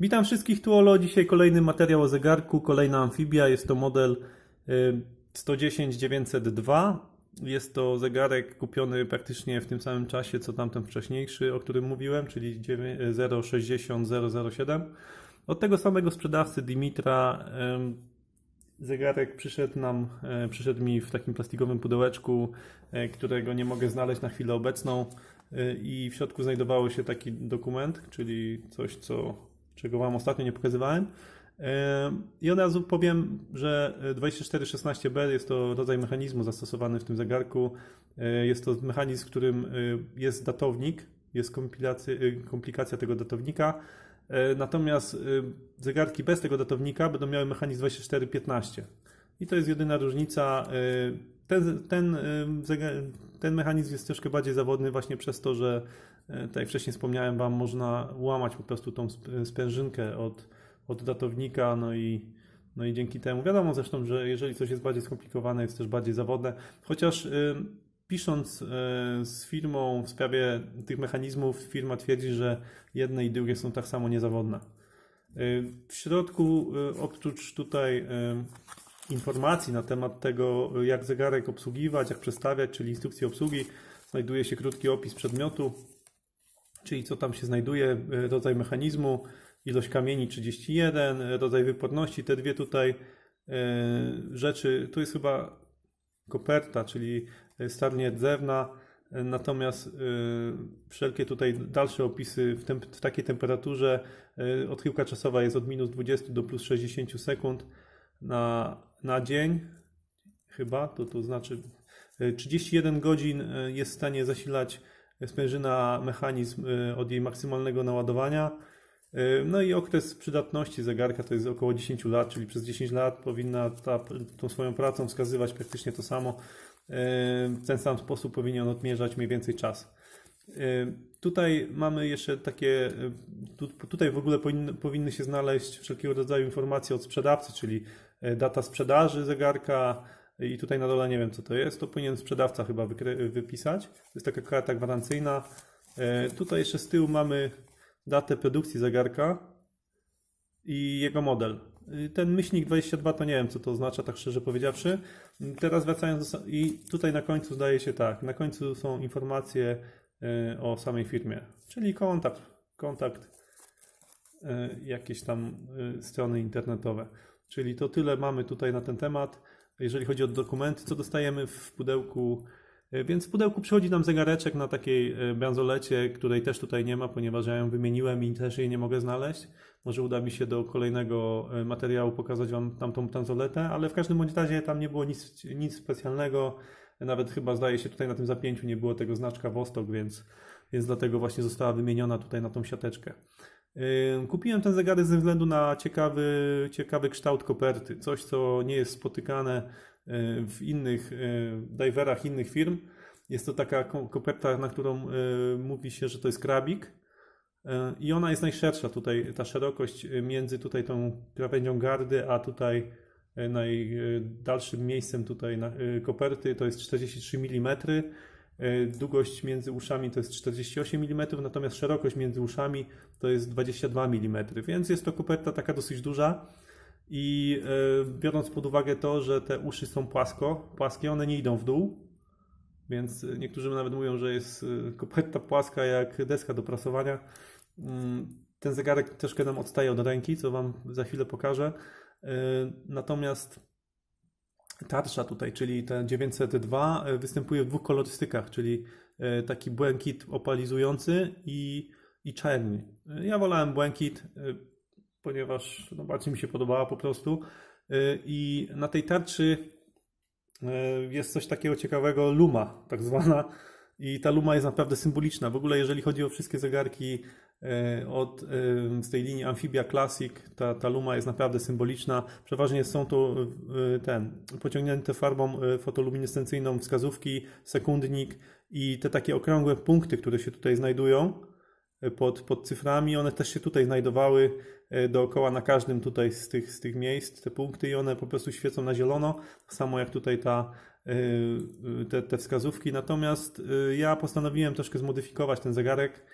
Witam wszystkich tu Olo. Dzisiaj kolejny materiał o zegarku, kolejna amfibia. Jest to model y, 110-902. Jest to zegarek kupiony praktycznie w tym samym czasie co tamten wcześniejszy, o którym mówiłem, czyli 060-007. Od tego samego sprzedawcy Dimitra y, zegarek przyszedł nam, y, przyszedł mi w takim plastikowym pudełeczku, y, którego nie mogę znaleźć na chwilę obecną. Y, I w środku znajdowało się taki dokument, czyli coś, co czego Wam ostatnio nie pokazywałem. E, I od razu powiem, że 2416B jest to rodzaj mechanizmu zastosowany w tym zegarku. E, Jest to mechanizm, w którym e, jest datownik, jest kompilacja, komplikacja tego datownika. E, Natomiast e, zegarki bez tego datownika będą miały mechanizm 2415. I to jest jedyna różnica. E, Ten, ten, e, ten mechanizm jest troszkę bardziej zawodny właśnie przez to, że e, tak jak wcześniej wspomniałem Wam, można łamać po prostu tą sp- sprężynkę od, od datownika, no i, no i dzięki temu. Wiadomo zresztą, że jeżeli coś jest bardziej skomplikowane, jest też bardziej zawodne, chociaż y, pisząc y, z firmą w sprawie tych mechanizmów, firma twierdzi, że jedne i drugie są tak samo niezawodne. Y, W środku, y, oprócz tutaj y, informacji na temat tego, y, jak zegarek obsługiwać, jak przestawiać, czyli instrukcji obsługi, znajduje się krótki opis przedmiotu, czyli co tam się znajduje, y, rodzaj mechanizmu, ilość kamieni 31, y, rodzaj wyporności, te dwie tutaj y, rzeczy, tu jest chyba koperta, czyli starnie drzewna, y, natomiast wszelkie tutaj dalsze opisy w, w takiej temperaturze, odchyłka czasowa jest od minus 20 do plus 60 sekund na, na dzień, chyba, to, to znaczy y, 31 godzin jest w stanie zasilać sprężyna mechanizm y, od jej maksymalnego naładowania. Y, No i okres przydatności zegarka to jest około 10 lat, czyli przez 10 lat powinna ta, tą swoją pracą wskazywać praktycznie to samo. Y, W ten sam sposób powinien odmierzać mniej więcej czas. Tutaj mamy jeszcze takie, tu, tutaj w ogóle powinny, się znaleźć wszelkiego rodzaju informacje od sprzedawcy, czyli data sprzedaży zegarka i tutaj na dole nie wiem co to jest, to powinien sprzedawca chyba wypisać. To jest taka karta gwarancyjna. Y, Tutaj jeszcze z tyłu mamy datę produkcji zegarka i jego model. Y, Ten myślnik 22 to nie wiem co to oznacza, tak szczerze powiedziawszy. Y, Teraz wracając do, i tutaj na końcu zdaje się tak, na końcu są informacje y, o samej firmie, czyli kontakt, kontakt, y, jakieś tam strony internetowe. Czyli to tyle mamy tutaj na ten temat. Jeżeli chodzi o dokumenty, co dostajemy w pudełku, y, więc w pudełku przychodzi nam zegareczek na takiej y, bransolecie, której też tutaj nie ma, ponieważ ja ją wymieniłem i też jej nie mogę znaleźć. Może uda mi się do kolejnego y, materiału pokazać Wam tamtą bransoletę, ale w każdym bądź razie tam nie było nic, nic specjalnego. Nawet chyba zdaje się tutaj na tym zapięciu nie było tego znaczka Vostok, więc, więc dlatego właśnie została wymieniona tutaj na tą siateczkę. Kupiłem ten zegarek ze względu na ciekawy, ciekawy kształt koperty. Coś, co nie jest spotykane yy, w innych yy, diverach innych firm. Jest to taka ko- koperta, na którą yy, mówi się, że to jest krabik. I ona jest najszersza tutaj, ta szerokość między tutaj tą krawędzią gardy, a tutaj najdalszym miejscem tutaj koperty to jest 43 mm. Yy, Długość między uszami to jest 48 mm, natomiast szerokość między uszami to jest 22 mm, więc jest to koperta taka dosyć duża. I yy, biorąc pod uwagę to, że te uszy są płasko, płaskie, one nie idą w dół, więc niektórzy nawet mówią, że jest y, koperta płaska jak deska do prasowania. Mm, Ten zegarek troszkę nam odstaje od ręki, co Wam za chwilę pokażę. Natomiast tarcza tutaj, czyli ten 902 y, występuje w dwóch kolorystykach, czyli y, taki błękit opalizujący i, i czerni. Y, Ja wolałem błękit, ponieważ no, bardziej mi się podobała po prostu. I na tej tarczy E, jest coś takiego ciekawego, luma, tak zwana. I ta luma jest naprawdę symboliczna. W ogóle, jeżeli chodzi o wszystkie zegarki e, od, e, z tej linii Amphibia Classic, ta, ta luma jest naprawdę symboliczna. Przeważnie są to e, ten, pociągnięte farbą e, fotoluminescencyjną wskazówki, sekundnik i te takie okrągłe punkty, które się tutaj znajdują e, pod, pod cyframi, one też się tutaj znajdowały e, dookoła na każdym tutaj z tych, z tych miejsc, te punkty i one po prostu świecą na zielono, samo jak tutaj ta, e, e, te, te wskazówki. Natomiast e, ja postanowiłem troszkę zmodyfikować ten zegarek.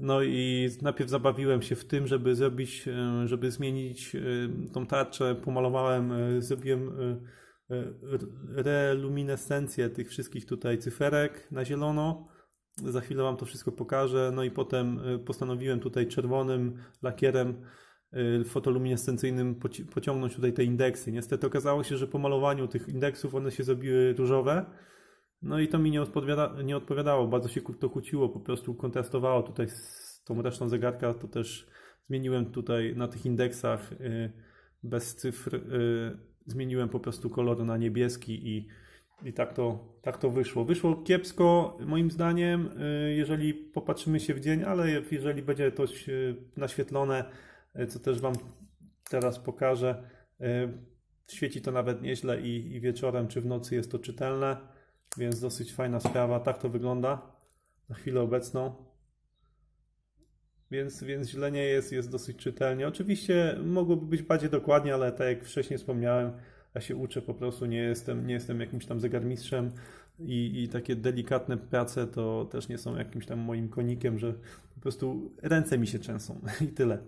No i najpierw zabawiłem się w tym, żeby zrobić, e, żeby zmienić e, tą tarczę, pomalowałem, e, zrobiłem reluminescencję tych wszystkich tutaj cyferek na zielono. Za chwilę Wam to wszystko pokażę. No i potem postanowiłem tutaj czerwonym lakierem fotoluminescencyjnym poci- pociągnąć tutaj te indeksy. Niestety okazało się, że po malowaniu tych indeksów one się zrobiły różowe. No i to mi nie, odpowiada, nie odpowiadało, bardzo się to kłóciło, po prostu kontrastowało tutaj z tą resztą zegarka, to też zmieniłem tutaj na tych indeksach y, bez cyfr, y, zmieniłem po prostu kolor na niebieski i, i tak, to, tak to wyszło. Wyszło kiepsko moim zdaniem, y, jeżeli popatrzymy się w dzień, ale jeżeli będzie to naświetlone, co też Wam teraz pokażę, świeci to nawet nieźle i, i wieczorem czy w nocy jest to czytelne. Więc dosyć fajna sprawa. Tak to wygląda na chwilę obecną. Więc, więc źle nie jest, jest dosyć czytelnie. Oczywiście mogłoby być bardziej dokładnie, ale tak jak wcześniej wspomniałem, ja się uczę po prostu, nie jestem, nie jestem jakimś tam zegarmistrzem i, i takie delikatne prace to też nie są jakimś tam moim konikiem, że po prostu ręce mi się trzęsą i tyle.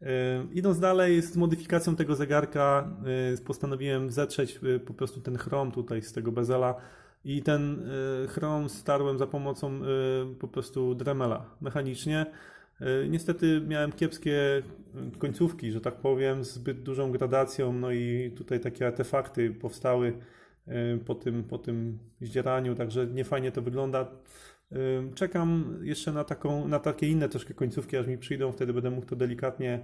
Yy, Idąc dalej z modyfikacją tego zegarka, yy, postanowiłem zetrzeć yy, po prostu ten chrom tutaj z tego bezela i ten y, chrom starłem za pomocą y, po prostu Dremela mechanicznie. Y, Niestety miałem kiepskie końcówki, że tak powiem, zbyt dużą gradacją, no i tutaj takie artefakty powstały po tym, po tym zdzieraniu, także niefajnie to wygląda. Czekam jeszcze na, taką, na takie inne troszkę końcówki, aż mi przyjdą, wtedy będę mógł to delikatnie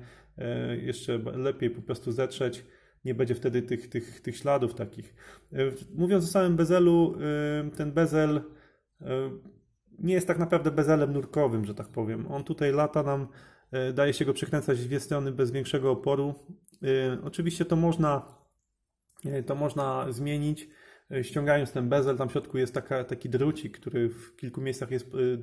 jeszcze lepiej po prostu zetrzeć nie będzie wtedy tych, tych, tych śladów takich. Y, Mówiąc o samym bezelu, y, ten bezel y, nie jest tak naprawdę bezelem nurkowym, że tak powiem. On tutaj lata nam, daje się go przekręcać w dwie strony bez większego oporu. Oczywiście to można, to można zmienić. Y, Ściągając ten bezel, tam w środku jest taka, taki drucik, który w kilku miejscach jest y,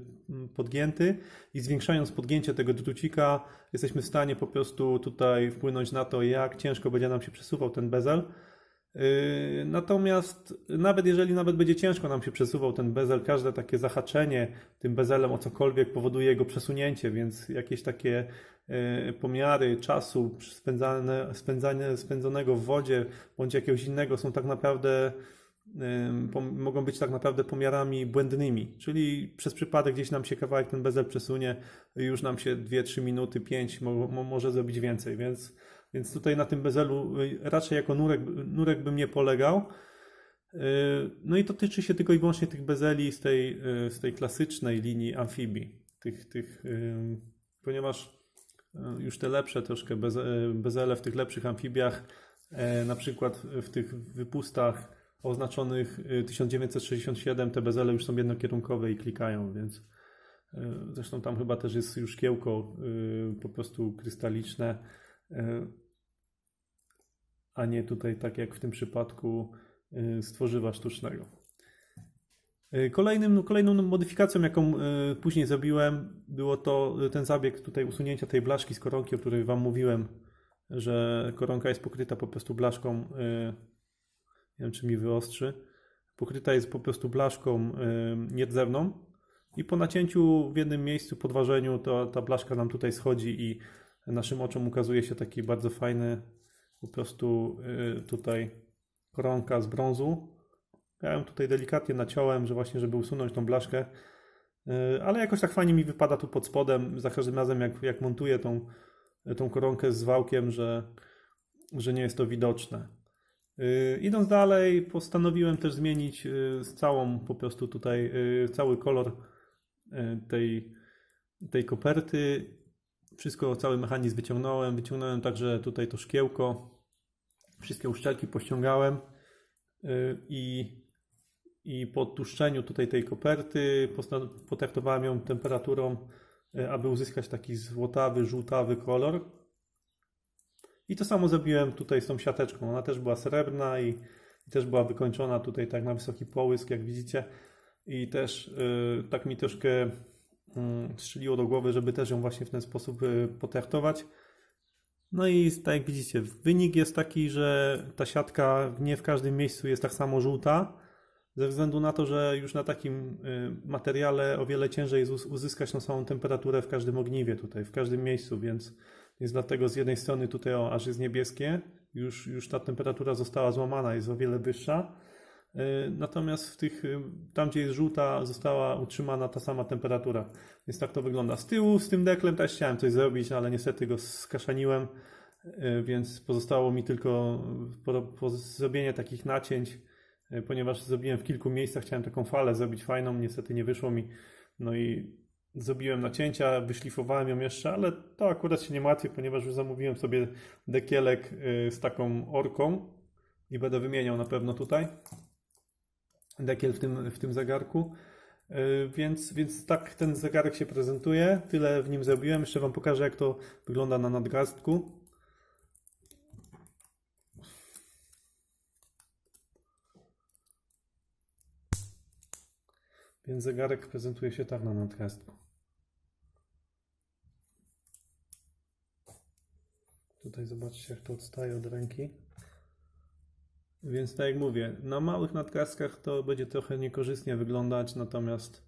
podgięty i zwiększając podgięcie tego drucika jesteśmy w stanie po prostu tutaj wpłynąć na to, jak ciężko będzie nam się przesuwał ten bezel. Yy, Natomiast nawet jeżeli nawet będzie ciężko nam się przesuwał ten bezel, każde takie zahaczenie tym bezelem o cokolwiek powoduje jego przesunięcie, więc jakieś takie pomiary czasu spędzane, spędzane, spędzonego w wodzie bądź jakiegoś innego są tak naprawdę mogą być tak naprawdę pomiarami błędnymi, czyli przez przypadek gdzieś nam się kawałek ten bezel przesunie, już nam się 2-3 minuty, 5 mo- mo- może zrobić więcej, więc, więc tutaj na tym bezelu y, raczej jako nurek, nurek bym nie polegał. Y, No i to tyczy się tylko i wyłącznie tych bezeli z tej, y, z tej klasycznej linii amfibii, tych, tych, ponieważ już te lepsze troszkę beze- bezele w tych lepszych amfibiach, na przykład w tych wypustach oznaczonych y, 1967 te bezele już są jednokierunkowe i klikają, więc y, zresztą tam chyba też jest już szkiełko y, po prostu krystaliczne, y, a nie tutaj tak jak w tym przypadku y, z tworzywa sztucznego. Y, Kolejnym, kolejną modyfikacją, jaką y, później zrobiłem, było to y, ten zabieg tutaj usunięcia tej blaszki z koronki, o której Wam mówiłem, że koronka jest pokryta po prostu blaszką y, nie wiem, czy mi wyostrzy. Pokryta jest po prostu blaszką nierdzewną i po nacięciu w jednym miejscu, podważeniu, to ta blaszka nam tutaj schodzi i naszym oczom ukazuje się taki bardzo fajny po prostu y, tutaj koronka z brązu. Ja ją tutaj delikatnie naciąłem, że właśnie, żeby usunąć tą blaszkę, Y, ale jakoś tak fajnie mi wypada tu pod spodem, za każdym razem jak, jak montuję tą, tą koronkę z wałkiem, że, że nie jest to widoczne. Yy, Idąc dalej, postanowiłem też zmienić yy, całą po prostu tutaj yy, cały kolor tej, tej koperty. Wszystko, cały mechanizm wyciągnąłem. Wyciągnąłem także tutaj to szkiełko. Wszystkie uszczelki pościągałem i, i po tłuszczeniu tutaj tej koperty potraktowałem ją temperaturą, aby uzyskać taki złotawy, żółtawy kolor. I to samo zrobiłem tutaj z tą siateczką. Ona też była srebrna i, też była wykończona tutaj tak na wysoki połysk, jak widzicie. I też y, tak mi troszkę y, strzeliło do głowy, żeby też ją właśnie w ten sposób y, potraktować. No i tak jak widzicie, wynik jest taki, że ta siatka nie w każdym miejscu jest tak samo żółta, ze względu na to, że już na takim y, materiale o wiele ciężej jest uz- uzyskać tą samą temperaturę w każdym ogniwie tutaj, w każdym miejscu, więc, więc dlatego z jednej strony tutaj o, aż jest niebieskie, już, już ta temperatura została złamana, jest o wiele wyższa, y, natomiast w tych, y, tam gdzie jest żółta, została utrzymana ta sama temperatura, więc tak to wygląda. Z tyłu z tym deklem też chciałem coś zrobić, ale niestety go skaszaniłem, y, więc pozostało mi tylko po, po zrobienie takich nacięć, ponieważ zrobiłem w kilku miejscach, chciałem taką falę zrobić fajną, niestety nie wyszło mi, no i zrobiłem nacięcia, wyszlifowałem ją jeszcze, ale to akurat się nie martwię, ponieważ już zamówiłem sobie dekielek y, z taką orką i będę wymieniał na pewno tutaj dekiel w tym, w tym zegarku. Y, Więc, więc tak ten zegarek się prezentuje. Tyle w nim zrobiłem. Jeszcze Wam pokażę, jak to wygląda na nadgarstku. Więc zegarek prezentuje się tak na nadgarstku. Tutaj zobaczcie, jak to odstaje od ręki. Więc tak jak mówię, na małych nadgarstkach to będzie trochę niekorzystnie wyglądać, natomiast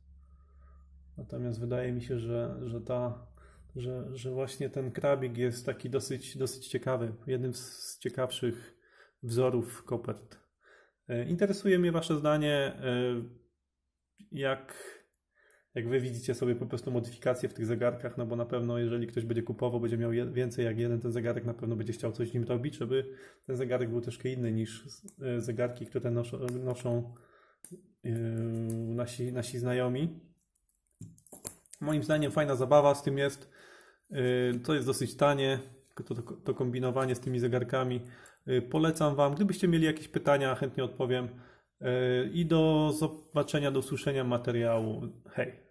natomiast wydaje mi się, że, że ta że, że właśnie ten krabik jest taki dosyć, dosyć ciekawy, jednym z ciekawszych wzorów kopert. E, Interesuje mnie Wasze zdanie, e, jak, jak Wy widzicie sobie po prostu modyfikacje w tych zegarkach, no bo na pewno jeżeli ktoś będzie kupował, będzie miał więcej jak jeden ten zegarek, na pewno będzie chciał coś z nim robić, żeby ten zegarek był troszkę inny niż e, zegarki, które noszą, noszą e, nasi, nasi znajomi. Moim zdaniem fajna zabawa z tym jest. Yy, To jest dosyć tanie, to, to, to kombinowanie z tymi zegarkami. Yy, Polecam Wam. Gdybyście mieli jakieś pytania, chętnie odpowiem. Yy, I do zobaczenia, do usłyszenia materiału. Hej!